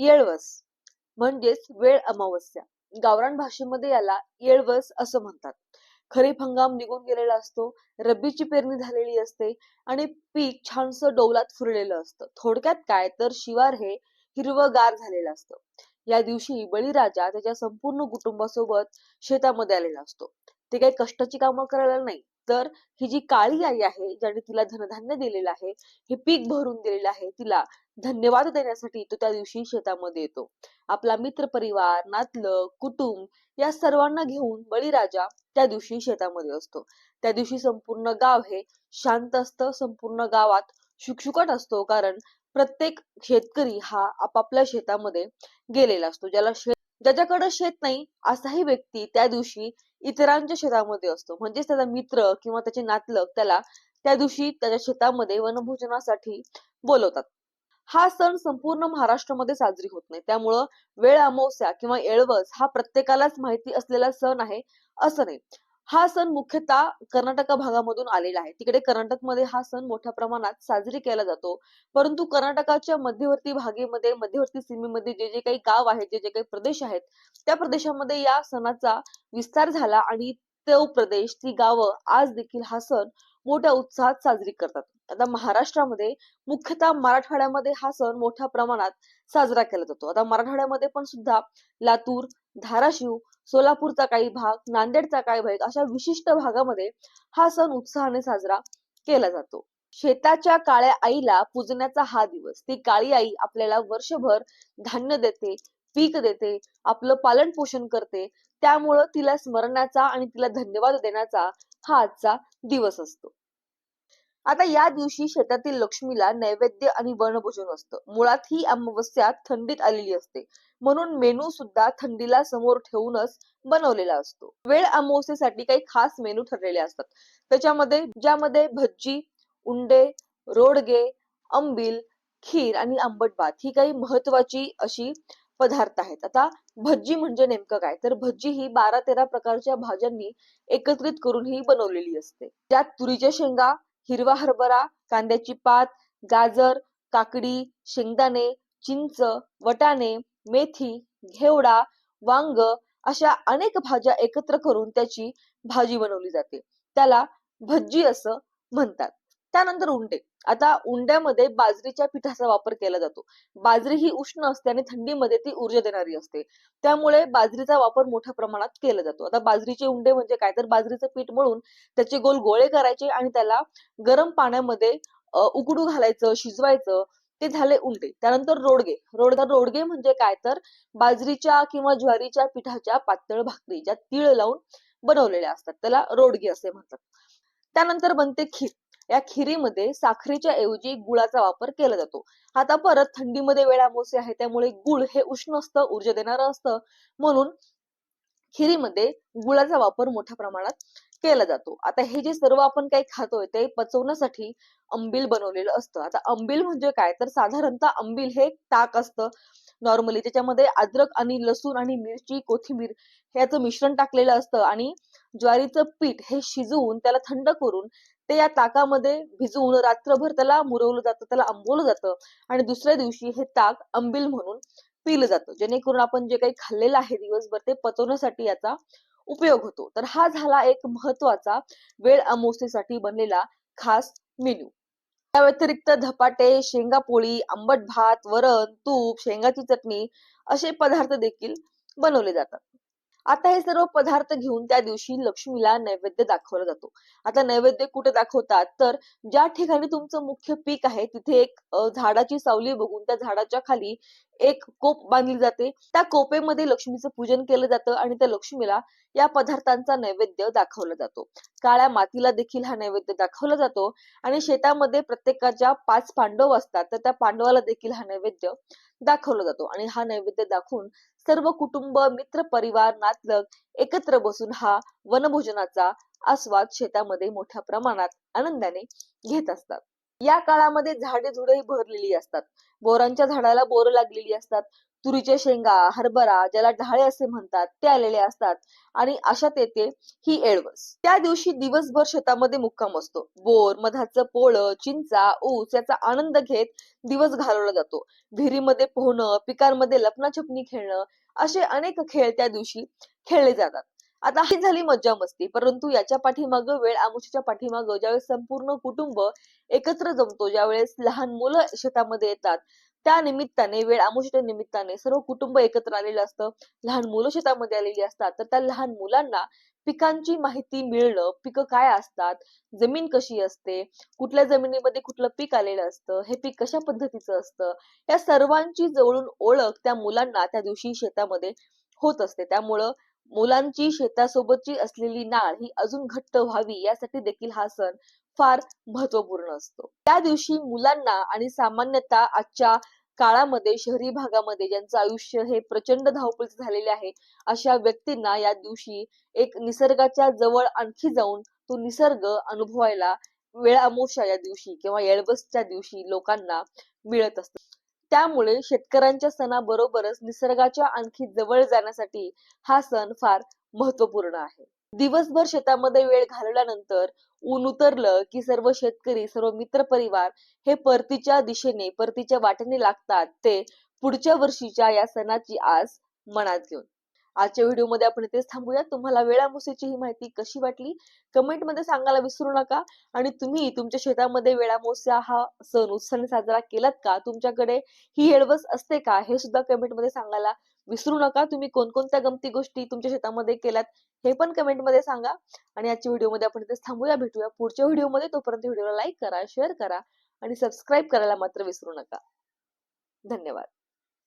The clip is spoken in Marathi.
येळवस. म्हणजेच वेळ अमावस्या. गावरान भाषेमध्ये याला येळवस असं म्हणतात. खरीप हंगाम निघून गेलेला असतो रब्बीची पेरणी झालेली असते आणि पीक छानसं डौलात फुरलेलं असतं. थोडक्यात काय? तर शिवार हे हिरवगार झालेलं असतं. या दिवशी बळीराजा त्याच्या संपूर्ण कुटुंबासोबत शेतामध्ये आलेला असतो. ते काही कष्टाची कामं करायला नाही. तर ही जी काळी आई आहे ज्याने तिला धनधान्य दिलेलं आहे हे पीक भरून दिलेलं आहे तिला धन्यवाद देण्यासाठी तो त्या दिवशी शेतामध्ये येतो. आपला मित्र परिवार नातलं कुटुंब या सर्वांना घेऊन बळीराजा त्या दिवशी शेतामध्ये असतो. त्या दिवशी संपूर्ण गाव हे शांत असतं संपूर्ण गावात शुकशुकाट असतो कारण प्रत्येक शेतकरी हा आपापल्या शेतामध्ये गेलेला असतो. ज्याला शेत ज्याच्याकडे शेत नाही असाही व्यक्ती त्या दिवशी इतरांच्या शेतामध्ये असतो. म्हणजेच त्याचा मित्र किंवा त्याचे नातलग त्याला त्या दिवशी त्याच्या शेतामध्ये वनभोजनासाठी बोलवतात. हा सण संपूर्ण महाराष्ट्रामध्ये साजरी होत नाही. त्यामुळं वेळ अमावस्या किंवा एळवस हा प्रत्येकालाच माहिती असलेला सण आहे असं नाही. हा सण मुख्यतः कर्नाटक भागामधून आलेला आहे. तिकडे कर्नाटकमध्ये हा सण मोठ्या प्रमाणात साजरी केला जातो. परंतु कर्नाटकाच्या मध्यवर्ती भागेमध्ये मध्यवर्ती सीमेमध्ये जे जे काही गाव आहेत जे जे काही प्रदेश आहेत त्या प्रदेशामध्ये या सणाचा विस्तार झाला आणि तो प्रदेश ती गावं आज देखील हा सण मोठ्या उत्साहात साजरी करतात. आता महाराष्ट्रामध्ये मुख्यतः मराठवाड्यामध्ये हा सण मोठ्या प्रमाणात साजरा केला जातो. आता मराठवाड्यामध्ये पण सुद्धा लातूर धाराशिव सोलापूरचा काही भाग नांदेडचा काही भाग अशा विशिष्ट भागामध्ये हा सण उत्साहाने साजरा केला जातो. शेताच्या काळ्या आईला पूजण्याचा हा दिवस. ती काळी आई आपल्याला वर्षभर धान्य देते पीक देते आपलं पालन पोषण करते. त्यामुळं तिला स्मरणाचा आणि तिला धन्यवाद देण्याचा हा आजचा दिवस असतो. आता या दिवशी शेतातील लक्ष्मीला नैवेद्य आणि वनभोजन असतं. मुळात ही अमावस्या थंडीत आलेली असते. म्हणून मेनू सुद्धा थंडीला समोर ठेवूनच बनवलेला असतो. वेळ अमावस्येसाठी काही खास मेनू ठरलेले असतात. त्याच्यामध्ये ज्यामध्ये भज्जी उंडे रोडगे अंबिल खीर आणि आंबट भात ही काही महत्वाची अशी पदार्थ आहेत. आता भज्जी म्हणजे नेमकं काय? तर भज्जी ही बारा तेरा प्रकारच्या भाज्यांनी एकत्रित करून ही बनवलेली असते. त्यात तुरीच्या शेंगा हिरवा हरभरा कांद्याची पात गाजर काकडी शेंगदाणे चिंच वटाणे मेथी घेवडा वांग अशा अनेक भाज्या एकत्र करून त्याची भाजी बनवली जाते. त्याला भज्जी असं म्हणतात. त्यानंतर उंडे. आता उंड्यामध्ये बाजरीच्या पिठाचा वापर केला जातो. बाजरी ही उष्ण असते आणि थंडीमध्ये ती ऊर्जा देणारी असते. त्यामुळे बाजरीचा वापर मोठ्या प्रमाणात केला जातो. आता बाजरीचे उंडे म्हणजे काय? तर बाजरीचं पीठ मळून त्याचे गोल गोळे करायचे आणि त्याला गरम पाण्यामध्ये उकडू घालायचं शिजवायचं. ते झाले उंडे. त्यानंतर रोडगे. रोडगा रोडगे म्हणजे काय? तर बाजरीच्या किंवा ज्वारीच्या पिठाच्या पातळ भाकरी ज्या तीळ लावून बनवलेल्या असतात. त्याला रोडगे असे म्हणतात. त्यानंतर बनते खीर. या खिरीमध्ये साखरेच्या ऐवजी गुळाचा वापर केला जातो. आता परत थंडीमध्ये वेळा मोसे आहे त्यामुळे गुळ हे उष्ण असतं ऊर्जा देणारं असतं. म्हणून खिरीमध्ये गुळाचा वापर मोठ्या प्रमाणात केला जातो. आता हे जे सर्व आपण काही खातोय ते पचवण्यासाठी अंबिल बनवलेलं असतं. आता अंबिल म्हणजे काय? तर साधारणतः अंबिल हे ताक असतं. नॉर्मली त्याच्यामध्ये अद्रक आणि लसूण आणि मिरची कोथिंबीर याचं मिश्रण टाकलेलं असतं आणि ज्वारीचं पीठ हे शिजवून त्याला थंड करून ते या ताकामध्ये भिजवून रात्रभर त्याला मुरवलं जातं त्याला आंबवलं जातं आणि दुसऱ्या दिवशी हे ताक अंबिल म्हणून पिलं जातं. जेणेकरून आपण जे काही खाल्लेलं आहे दिवसभर ते पचवण्यासाठी याचा उपयोग होतो. तर हा झाला एक महत्त्वाचा वेळ अमोसेसाठी बनलेला खास मेन्यू या व्यतिरिक्त धपाटे शेंगा पोळी आंबट भात वरण तूप शेंगाची चटणी असे पदार्थ देखील बनवले जातात. आता हे सर्व पदार्थ घेऊन त्या दिवशी लक्ष्मीला नैवेद्य दाखवला जातो. आता नैवेद्य कुठे दाखवतात? तर ज्या ठिकाणी तुमचं मुख्य पीक आहे तिथे एक झाडाची सावली बघून त्या झाडाच्या खाली एक कोप बांधली जाते. त्या कोपेमध्ये लक्ष्मीचं पूजन केलं जातं आणि त्या लक्ष्मीला या पदार्थांचा नैवेद्य दाखवला जातो. काळ्या मातीला देखील हा नैवेद्य दाखवला जातो आणि शेतामध्ये प्रत्येकाच्या पाच पांडव असतात तर त्या पांडवाला देखील हा नैवेद्य दाखवला जातो. आणि हा नैवेद्य दाखवून सर्व कुटुंब मित्र परिवार नातलग एकत्र बसून हा वनभोजनाचा आस्वाद शेतामध्ये मोठ्या प्रमाणात आनंदाने घेत असतात. या काळामध्ये झाडे झुडेही भरलेली असतात. बोरांच्या झाडाला बोर लागलेली असतात. तुरीच्या शेंगा हरभरा ज्याला ढाळे असे म्हणतात ते आलेले असतात. आणि अशात येते ही एळवस. त्या दिवशी दिवसभर शेतामध्ये मुक्काम असतो. बोर मधाचं पोळं चिंचा ऊस याचा आनंद घेत दिवस घालवला जातो. विहिरीमध्ये पोहणं पिकांमध्ये लपणाछपणी खेळणं असे अनेक खेळ त्या दिवशी खेळले जातात. आता ही झाली मज्जा मस्ती. परंतु याच्या पाठीमाग वेळ आमुषाच्या पाठीमाग ज्यावेळेस संपूर्ण कुटुंब एकत्र जमतो ज्यावेळेस लहान मुलं शेतामध्ये येतात त्या निमित्ताने वेळ आमुषाच्या निमित्ताने सर्व कुटुंब एकत्र आलेलं असतं. लहान मुलं शेतामध्ये आलेली असतात. तर त्या लहान मुलांना पिकांची माहिती मिळणं पिकं काय असतात जमीन कशी असते कुठल्या जमिनीमध्ये कुठलं पीक आलेलं असतं हे पीक कशा पद्धतीचं असतं या सर्वांची जवळून ओळख त्या मुलांना त्या दिवशी शेतामध्ये होत असते. त्यामुळं मुलांची शेतासोबतची असलेली नाळ ही अजून घट्ट व्हावी यासाठी देखील हा सण फार महत्त्वपूर्ण असतो. त्या दिवशी मुलांना आणि सामान्यतः आजच्या काळामध्ये शहरी भागामध्ये ज्यांचं आयुष्य हे प्रचंड धावपळीचं झालेले आहे अशा व्यक्तींना या दिवशी एक निसर्गाच्या जवळ आणखी जाऊन तो निसर्ग अनुभवायला वेळ अमोशा या दिवशी किंवा येळवसच्या दिवशी लोकांना मिळत असतो. त्यामुळे शेतकऱ्यांच्या सणाबरोबरच निसर्गाच्या आणखी जवळ जाण्यासाठी हा सण फार महत्त्वपूर्ण आहे. दिवसभर शेतामध्ये वेळ घालवल्यानंतर ऊन उतरलं की सर्व शेतकरी सर्व मित्र परिवार हे परतीच्या दिशेने परतीच्या वाटेने लागतात ते पुढच्या वर्षीच्या या सणाची आस मनात घेऊन. आजच्या व्हिडिओमध्ये आपण इथेच थांबूया तुम्हाला वेळामुसेची ही माहिती कशी वाटली कमेंटमध्ये सांगायला विसरू नका. आणि तुम्ही तुमच्या शेतामध्ये वेळामोस्या हा सण उत्साहाने साजरा केलात का? तुमच्याकडे ही हेळवस असते का? हे सुद्धा कमेंटमध्ये सांगायला विसरू नका. तुम्ही कोणकोणत्या गमती गोष्टी तुमच्या शेतामध्ये केल्यात हे पण कमेंटमध्ये सांगा. आणि आजच्या व्हिडिओमध्ये आपण इथेच थांबूया. भेटूया पुढच्या व्हिडिओमध्ये. तोपर्यंत व्हिडिओला लाईक करा शेअर करा आणि सबस्क्राईब करायला मात्र विसरू नका. धन्यवाद.